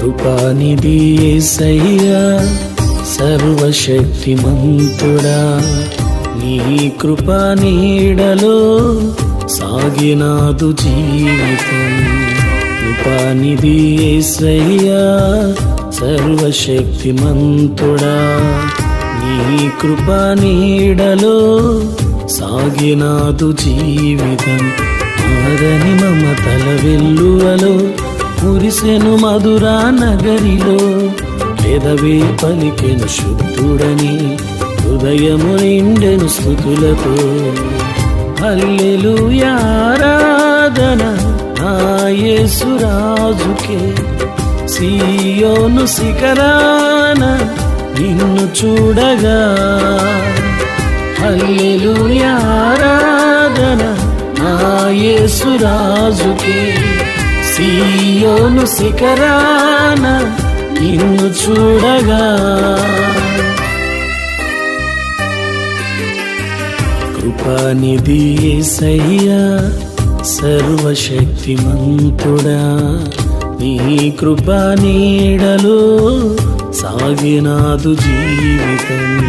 కృపానిధి ఏసయ్యా సర్వశక్తిమంతుడా. నీ కృపా నీడలో సాగినాదు జీవితం. కృపానిధి ఏసయ్యా సర్వశక్తిమంతుడా. నీ కృపా నీడలో సాగినాదు జీవితం. ఆరని మమతల వెల్లువలో కురిసెను మధురా నగరిలో పెదవే పలికెను శుద్ధుడని హృదయము నిండెను స్థుతులతో హల్లెలూయారాధన నా యేసురాజుకే సీయోను శిఖరాన నిన్ను చూడగా. హల్లెలూయారాధన నా యేసురాజుకే సీయోను శిఖరాన నిన్ను చూడగా. కృపానిధి సయ్యా సర్వశక్తిమంతుడా నీ కృపా నీడలో సాగినాదు జీవితం.